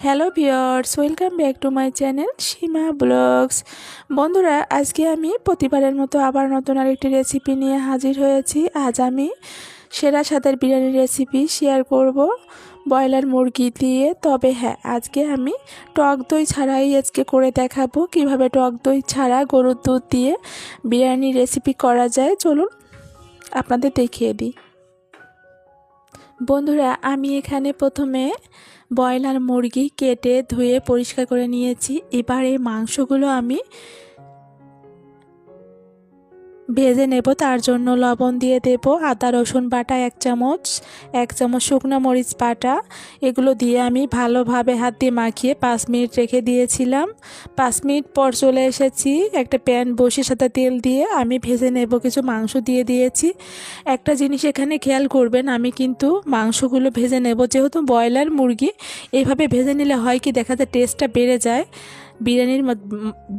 Hello viewers welcome back to my channel Seema blogs বন্ধুরা, আজকে আমি প্রতিবারের মতো আবার নতুন আরেকটি রেসিপি নিয়ে হাজির হয়েছি। আজ আমি সেরা স্বাদের বিরিয়ানির রেসিপি শেয়ার করব ব্রয়লার মুরগি দিয়ে। তবে হ্যাঁ আজকে আমি টক দই ছাড়াই আজকে করে দেখাবো কীভাবে টক দই ছাড়া গরুর দুধ দিয়ে বিরিয়ানি রেসিপি করা যায়। চলুন আপনাদের দেখিয়ে দিই। বন্ধুরা, আমি এখানে প্রথমে ব্রয়লার মুরগি কেটে ধুয়ে পরিষ্কার করে নিয়েছি। এবার এই মাংসগুলো আমি ভেজে নেব, তার জন্য লবণ দিয়ে দেব আদা, রসুন বাটা এক চামচ এক চামচ শুকনো মরিচ বাটা। এগুলো দিয়ে আমি ভালোভাবে হাত দিয়ে মাখিয়ে পাঁচ মিনিট রেখে দিয়েছিলাম। পাঁচ মিনিট পর চলে এসেছি একটা প্যান বসিয়ে সাথে তেল দিয়ে আমি ভেজে নেব, কিছু মাংস দিয়ে দিয়েছি। একটা জিনিস এখানে খেয়াল করবেন, আমি কিন্তু মাংসগুলো ভেজে নেব। যেহেতু ব্রয়লার মুরগি এইভাবে ভেজে নিলে হয় কি, দেখা যায় টেস্টটা বেড়ে যায়। বিরিয়ানির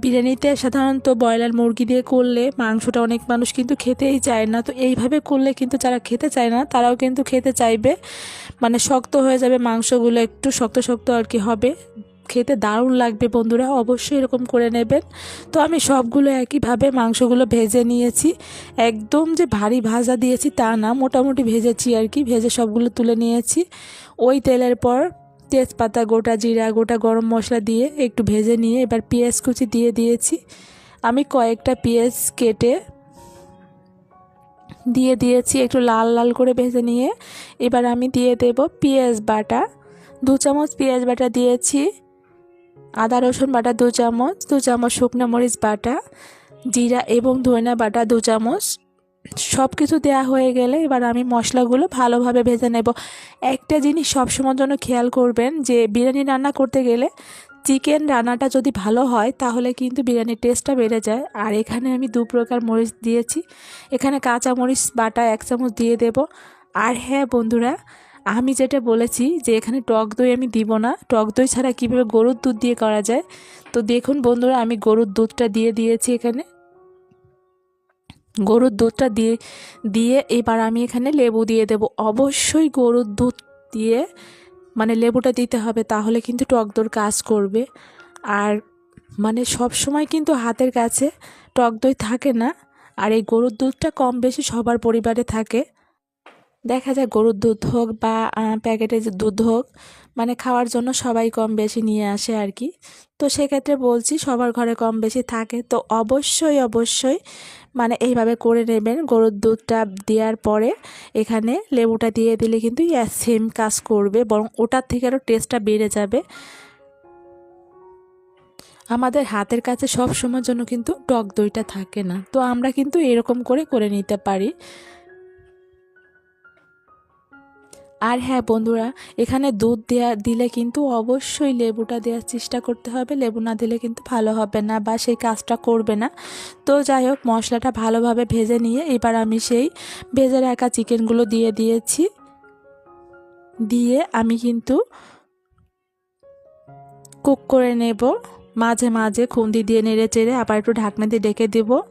বিরিয়ানিতে সাধারণত ব্রয়লার মুরগি দিয়ে করলে মাংসটা অনেক মানুষ কিন্তু খেতেই চায় না। তো এইভাবে করলে কিন্তু যারা খেতে চায় না, তারাও কিন্তু খেতে চাইবে। মানে শক্ত হয়ে যাবে মাংসগুলো, একটু শক্ত শক্ত আর কি হবে। খেতে দারুণ লাগবে বন্ধুরা, অবশ্যই এরকম করে নেবেন। তো আমি সবগুলো একইভাবে মাংসগুলো ভেজে নিয়েছি। একদম যে ভারী ভাজা দিয়েছি তা না, মোটামুটি ভেজেছি আর কি। ভেজে সবগুলো তুলে নিয়েছি। ওই তেলের পর তেজপাতা, গোটা জিরা, গোটা গরম মশলা দিয়ে একটু ভেজে নিয়ে এবার পেঁয়াজ কুচি দিয়ে দিয়েছি। আমি কয়েকটা পেঁয়াজ কেটে দিয়ে দিয়েছি একটু লাল লাল করে ভেজে নিয়ে। এবার আমি দিয়ে দেব পেঁয়াজ বাটা। দু চামচ পেঁয়াজ বাটা দিয়েছি। আদা, রসুন বাটা দু চামচ দু চামচ শুকনো মরিচ বাটা, জিরা এবং ধনে বাটা দু চামচ। সব কিছু দেওয়া হয়ে গেলে এবার আমি মশলাগুলো ভালোভাবে ভেজে নেব। একটা জিনিস সবসময়ের জন্য খেয়াল করবেন যে বিরিয়ানি রান্না করতে গেলে চিকেন রান্নাটা যদি ভালো হয়, তাহলে কিন্তু বিরিয়ানির টেস্টটা বেড়ে যায়। আর এখানে আমি দু প্রকার মরিচ দিয়েছি। এখানে কাঁচা মরিচ, বাটা এক চামচ দিয়ে দেব। আর হ্যাঁ বন্ধুরা, আমি যেটা বলেছি যে এখানে টক দই আমি দিব না। টক দই ছাড়া কীভাবে গরুর দুধ দিয়ে করা যায়? তো দেখুন বন্ধুরা, আমি গরুর দুধটা দিয়ে দিয়েছি এখানে। গরুর দুধটা দিয়ে দিয়ে এবার আমি এখানে লেবু দিয়ে দেব। অবশ্যই গরুর দুধ দিয়ে মানে লেবুটা দিতে হবে, তাহলে কিন্তু টক দই কাজ করবে। আর মানে সব সময় কিন্তু হাতের কাছে টক দই থাকে না। আর এই গরুর দুধটা কম বেশি সবার পরিবারে থাকে। দেখা যায় গরুর দুধ হোক বা প্যাকেটের দুধ হোক মানে খাওয়ার জন্য সবাই কম বেশি নিয়ে আসে আর কি। তো সেক্ষেত্রে বলছি সবার ঘরে কম বেশি থাকে। তো অবশ্যই অবশ্যই মানে এইভাবে করে নেবেন। গরুর দুধটা দেওয়ার পরে এখানে লেবুটা দিয়ে দিলে কিন্তু সেম কাজ করবে, বরং ওটার থেকে আরও টেস্টটা বেড়ে যাবে। আমাদের হাতের কাছে সব সময়ের জন্য কিন্তু টক দইটা থাকে না। তো আমরা কিন্তু এরকম করে করে নিতে পারি। আর হ্যাঁ বন্ধুরা, এখানে দুধ দেওয়া দিলে কিন্তু অবশ্যই লেবুটা দেওয়ার চেষ্টা করতে হবে। লেবু না দিলে কিন্তু ভালো হবে না বা সেই কাজটা করবে না। তো যাই হোক, মশলাটা ভালোভাবে ভেজে নিয়ে এবার আমি সেই ভেজে রাখা চিকেনগুলো দিয়ে দিয়েছি। দিয়ে আমি কিন্তু কুক করে নেব। মাঝে মাঝে খুন্দি দিয়ে নেড়ে চেড়ে আবার একটু ঢাকনা দিয়ে ডেকে দেবো।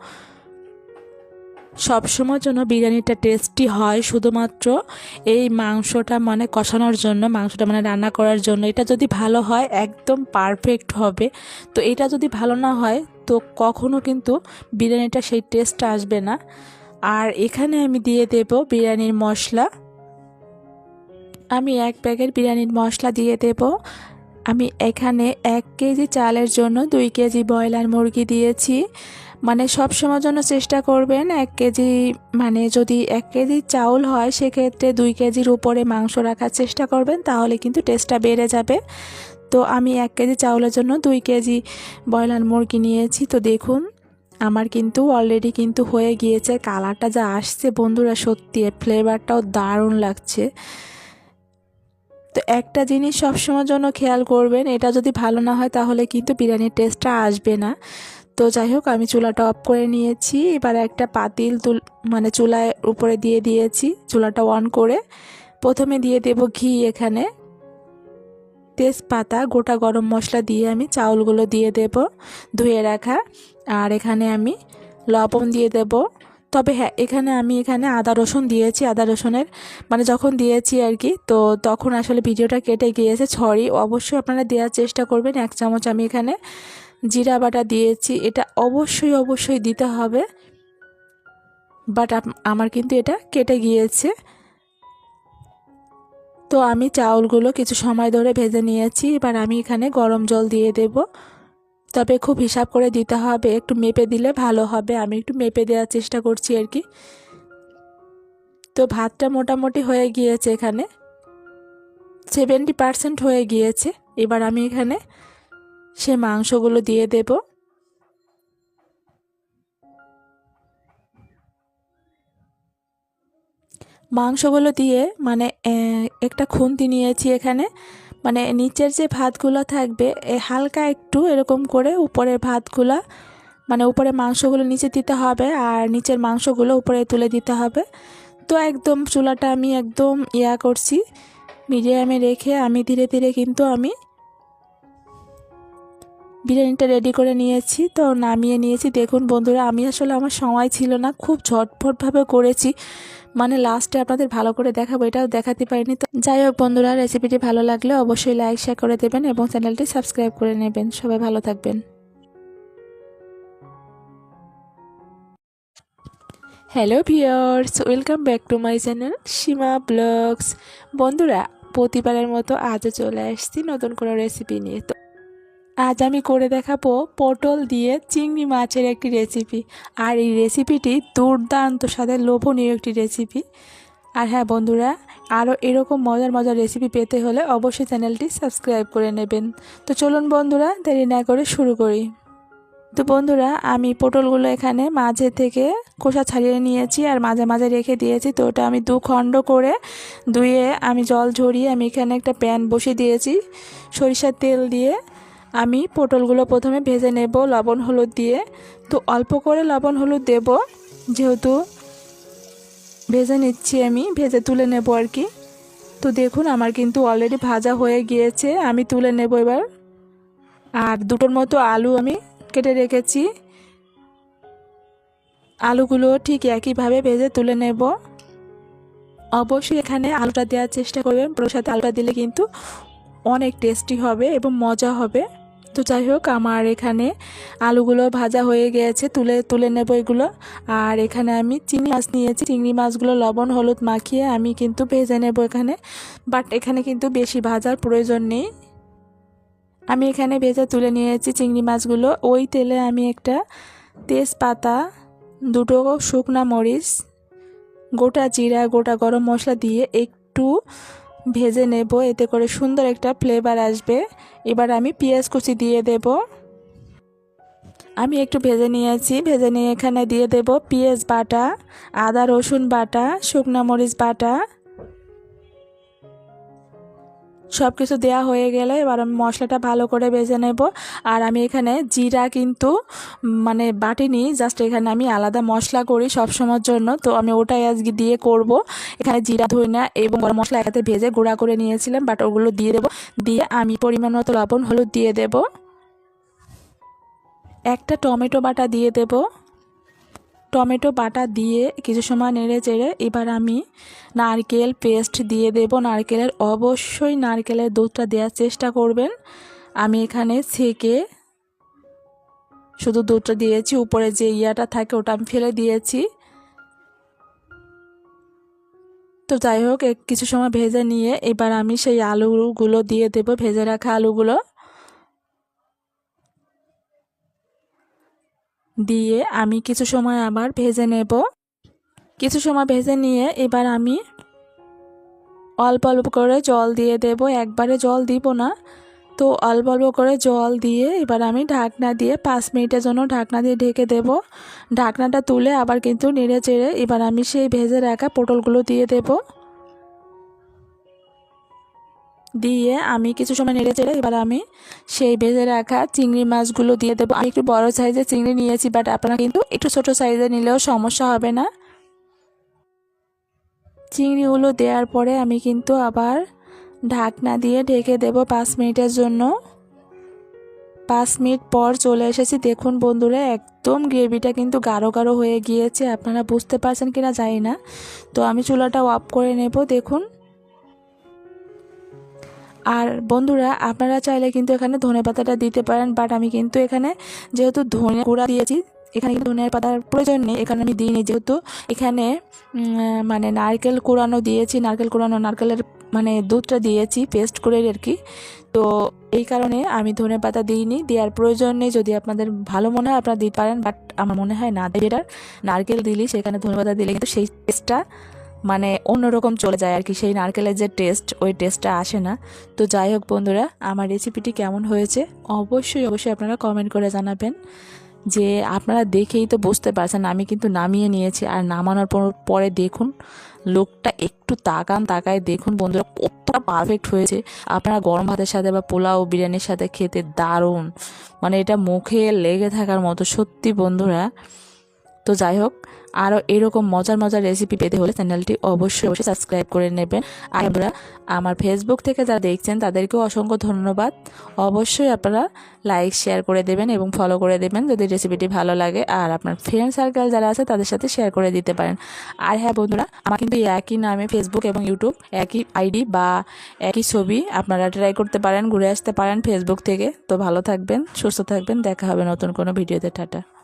সবসময়ের জন্য বিরিয়ানিটা টেস্টি হয়, শুধুমাত্র এই মাংসটা মানে কষানোর জন্য, মাংসটা মানে রান্না করার জন্য। এটা যদি ভালো হয়, একদম পারফেক্ট হবে। তো এটা যদি ভালো না হয়, তো কখনো কিন্তু বিরিয়ানিটা সেই টেস্টটা আসবে না। আর এখানে আমি দিয়ে দেব বিরিয়ানির মশলা। আমি এক প্যাকেট বিরিয়ানির মশলা দিয়ে দেব। আমি এখানে এক কেজি চালের জন্য দুই কেজি ব্রয়লার মুরগি দিয়েছি। মানে সব সময় জন্য চেষ্টা করবেন এক কেজি মানে যদি এক কেজি চাউল হয়, সেক্ষেত্রে দুই কেজির উপরে মাংস রাখার চেষ্টা করবেন, তাহলে কিন্তু টেস্টটা বেড়ে যাবে। তো আমি এক কেজি চাউলের জন্য দুই কেজি ব্রয়লার মুরগি নিয়েছি। তো দেখুন, আমার কিন্তু অলরেডি কিন্তু হয়ে গিয়েছে, কালারটা যা আসছে বন্ধুরা সত্যি ফ্লেভারটাও দারুণ লাগছে। তো একটা জিনিস সবসময়ের জন্য খেয়াল করবেন, এটা যদি ভালো না হয়, তাহলে কিন্তু বিরিয়ানির টেস্টটা আসবে না। তো যাই হোক, আমি চুলাটা অফ করে নিয়েছি। এবার একটা পাতিল তুল মানে চুলায় উপরে দিয়ে দিয়েছি, চুলাটা অন করে। প্রথমে দিয়ে দেব ঘি এখানে। তেজপাতা, গোটা গরম মশলা দিয়ে আমি চাউলগুলো দিয়ে দেব, ধুয়ে রাখা। আর এখানে আমি লবণ দিয়ে দেব। তবে হ্যাঁ এখানে আমি এখানে আদা রসুন দিয়েছি। আদা রসুনের মানে যখন দিয়েছি আর কি, তো তখন আসলে ভিডিওটা কেটে গিয়েছে, সরি। অবশ্যই আপনারা দেওয়ার চেষ্টা করবেন। এক চামচ আমি এখানে জিরা বাটা দিয়েছি, এটা অবশ্যই অবশ্যই দিতে হবে। বাট আমার কিন্তু এটা কেটে গিয়েছে। তো আমি চাউলগুলো কিছু সময় ধরে ভেজে নিয়েছি, এবার আমি এখানে গরম জল দিয়ে দেব। তবে খুব হিসাব করে দিতে হবে, একটু মেপে দিলে ভালো হবে। আমি একটু মেপে দেওয়ার চেষ্টা করছি আর কি। তো ভাতটা মোটামুটি হয়ে গিয়েছে এখানে। সেভেন্টি পারসেন্ট হয়ে গিয়েছে। এবার আমি এখানে সে মাংসগুলো দিয়ে দেব। মাংসগুলো দিয়ে মানে একটা খুন্তি নিয়েছি এখানে। মানে নিচের যে ভাতগুলো থাকবে, এ, হালকা একটু এরকম করে উপরের ভাতগুলো মানে উপরে মাংসগুলো নিচে দিতে হবে আর নিচের মাংসগুলো উপরে তুলে দিতে হবে। তো একদম চুলাটা আমি একদম ইয়া করছি, মিডিয়ামে রেখে আমি ধীরে ধীরে কিন্তু আমি বিরিয়ানিটা রেডি করে নিয়েছি, তো নামিয়ে নিয়েছি। দেখুন বন্ধুরা, আমি আসলে আমার সময় ছিল না, খুব ঝটফটভাবে করেছি। মানে লাস্টে আপনাদের ভালো করে দেখাবো, এটাও দেখাতে পারিনি। তো যাই হোক বন্ধুরা রেসিপিটি ভালো লাগলে অবশ্যই লাইক শেয়ার করে দেবেন এবং চ্যানেলটি সাবস্ক্রাইব করে নেবেন। সবাই ভালো থাকবেন। Hello viewers welcome back to my channel Seema blogs বন্ধুরা, প্রতিবারের মতো আজও চলে আসছি নতুন কোনো রেসিপি নিয়ে। তো আজ আমি করে দেখাবো পটল দিয়ে চিংড়ি মাছের একটি রেসিপি আর এই রেসিপিটি দুর্দান্ত স্বাদে লোভনীয় একটি রেসিপি আর হ্যাঁ বন্ধুরা, আরও এরকম মজার মজার রেসিপি পেতে হলে অবশ্যই চ্যানেলটি সাবস্ক্রাইব করে নেবেন। তো চলুন বন্ধুরা, দেরি না করে শুরু করি। তো বন্ধুরা, আমি পটলগুলো এখানে মাঝে থেকে খোসা ছাড়িয়ে নিয়েছি আর মাঝে মাঝে রেখে দিয়েছি। তো ওটা আমি দু খণ্ড করে ধুয়ে আমি জল ঝরিয়ে আমি এখানে একটা প্যান বসিয়ে দিয়েছি। সরিষার তেল দিয়ে আমি পটলগুলো প্রথমে ভেজে নেব লবণ হলুদ দিয়ে। তো অল্প করে লবণ হলুদ দেব। যেহেতু ভেজে নিচ্ছি আমি, ভেজে তুলে নেব আর কি। তো দেখুন, আমার কিন্তু অলরেডি ভাজা হয়ে গিয়েছে, আমি তুলে নেব এবার। আর দুটোর মতো আলু আমি কেটে রেখেছি। আলুগুলো ঠিক একইভাবে ভেজে তুলে নেব। অবশ্যই এখানে আলুটা দেওয়ার চেষ্টা করবেন। পুরোর সাথে আলুটা দিলে কিন্তু অনেক টেস্টি হবে এবং মজা হবে। তো যাই হোক, আমার এখানে আলুগুলো ভাজা হয়ে গিয়েছে, তুলে তুলে নেব এগুলো। আর এখানে আমি চিংড়ি মাছ নিয়েছি। চিংড়ি মাছগুলো লবণ, হলুদ মাখিয়ে আমি কিন্তু ভেজে নেব এখানে। বাট এখানে কিন্তু বেশি ভাজার প্রয়োজন নেই। আমি এখানে ভেজে তুলে নিয়েছি চিংড়ি মাছগুলো। ওই তেলে আমি একটা তেজপাতা, দুটো শুকনা মরিচ, গোটা জিরা, গোটা গরম মশলা দিয়ে একটু ভেজে নেব, এতে করে সুন্দর একটা ফ্লেভার আসবে। এবার আমি পেঁয়াজ কুচি দিয়ে দেব। আমি একটু ভেজে নিয়েছি, ভেজে নিয়ে এখানে দিয়ে দেব পেঁয়াজ বাটা, আদা রসুন বাটা, শুকনা মরিচ বাটা সব কিছু দেওয়া হয়ে গেলে এবার আমি মশলাটা ভালো করে ভেজে নেব। আর আমি এখানে জিরা কিন্তু মানে বাটিনি জাস্ট এখানে আমি আলাদা মশলা করি সব সময়ের জন্য। তো আমি ওটাই আজকে দিয়ে করব। এখানে জিরা ধুই ধইনা এবং গরম মশলা একাতে ভেজে গুঁড়া করে নিয়েছিলাম বাট ওগুলো দিয়ে দেবো। দিয়ে আমি পরিমাণ মতো লবণ, হলুদ দিয়ে দেব। একটা টমেটো বাটা দিয়ে দেবো। টমেটো বাটা দিয়ে কিছু সময় নেড়ে চেড়ে এবার আমি নারকেল পেস্ট দিয়ে দেব। নারকেলের অবশ্যই নারকেলের দুধটা দেওয়ার চেষ্টা করবেন। আমি এখানে ছেঁকে শুধু দুধটা দিয়েছি। উপরে যে ইয়াটা থাকে ওটা আমি ফেলে দিয়েছি। তো যাই হোক কিছু সময় ভেজে নিয়ে এবার আমি সেই আলুগুলো দিয়ে দেব। ভেজে রাখা আলুগুলো। দিয়ে আমি কিছু সময় আবার ভেজে নেব। কিছু সময় ভেজে নিয়ে এবার আমি অল্প অল্প করে জল দিয়ে দেব। একবারে জল দিব না। তো অল্প অল্প করে জল দিয়ে এবার আমি ঢাকনা দিয়ে পাঁচ মিনিটের জন্য ঢাকনা দিয়ে ঢেকে দেব। ঢাকনাটা তুলে আবার কিন্তু নেড়ে চেড়ে এবার আমি সেই ভেজে রাখা পটলগুলো দিয়ে দেবো। দিয়ে আমি কিছু সময় নেড়ে চেড়ে এবার আমি সেই ভেজে রাখা চিংড়ি মাছগুলো দিয়ে দেবো। আমি একটু বড় সাইজের চিংড়ি নিয়েছি বাট আপনারা কিন্তু একটু ছোট সাইজের নিলেও সমস্যা হবে না। চিংড়িগুলো দেওয়ার পরে আমি কিন্তু আবার ঢাকনা দিয়ে ঢেকে দেব পাঁচ মিনিটের জন্য। পাঁচ মিনিট পর চলে এসেছি। দেখুন বন্ধুরা, একদম গ্রেভিটা কিন্তু গাঢ় গাঢ় হয়ে গিয়েছে। আপনারা বুঝতে পারছেন কিনা জানি না। তো আমি চুলাটা অফ করে নেব। দেখুন আর বন্ধুরা, আপনারা চাইলে কিন্তু এখানে ধনে পাতাটা দিতে পারেন বাট আমি কিন্তু এখানে যেহেতু ধনে গুঁড়া দিয়েছি, এখানে কিন্তু ধনের পাতার প্রয়োজন নেই। এখানে আমি দিইনি যেহেতু এখানে মানে নারকেল কুড়ানো দিয়েছি, নারকেল কুড়ানো, নারকেলের মানে দুধটা দিয়েছি পেস্ট করে আর কি। তো এই কারণে আমি ধনে পাতা দিইনি, দেওয়ার প্রয়োজন নেই। যদি আপনাদের ভালো মনে হয়, আপনারা দিতে পারেন বাট আমার মনে হয় না যেটা নারকেল দিলি, সেখানে ধনে পাতা দিলে কিন্তু সেই টেস্টটা মানে অন্যরকম চলে যায় আর কি। সেই নারকেলের যে টেস্ট ওই টেস্টটা আসে না। তো যাই হোক বন্ধুরা, আমার রেসিপিটি কেমন হয়েছে অবশ্যই অবশ্যই আপনারা কমেন্ট করে জানাবেন। যে আপনারা দেখেই তো বুঝতে পারছেন, আমি কিন্তু নামিয়ে নিয়েছি। আর নামানোর পর, পরে দেখুন, লোকটা একটু তাকান, তাকায় দেখুন বন্ধুরা, কতটা পারফেক্ট হয়েছে। আপনারা গরম ভাতের সাথে বা পোলাও বিরিয়ানির সাথে খেতে দারুণ। মানে এটা মুখে লেগে থাকার মতো। সত্যি বন্ধুরা তো যাই হোক আরও এরকম মজার মজার রেসিপি পেতে হলে চ্যানেলটি অবশ্যই অবশ্যই সাবস্ক্রাইব করে নেবেন। আর আপনারা আমার ফেসবুক থেকে যারা দেখছেন, তাদেরকেও অসংখ্য ধন্যবাদ। অবশ্যই আপনারা লাইক শেয়ার করে দেবেন এবং ফলো করে দেবেন যদি রেসিপিটি ভালো লাগে। আর আপনার ফ্রেন্ড সার্কেল যারা আছে, তাদের সাথে শেয়ার করে দিতে পারেন। আর হ্যাঁ বন্ধুরা, আমার কিন্তু একই নামে ফেসবুক এবং ইউটিউব একই আইডি বা একই ছবি আপনারা ট্রাই করতে পারেন, ঘুরে আসতে পারেন ফেসবুক থেকে। তো ভালো থাকবেন, সুস্থ থাকবেন, দেখা হবে নতুন কোনো ভিডিওতে টাটা।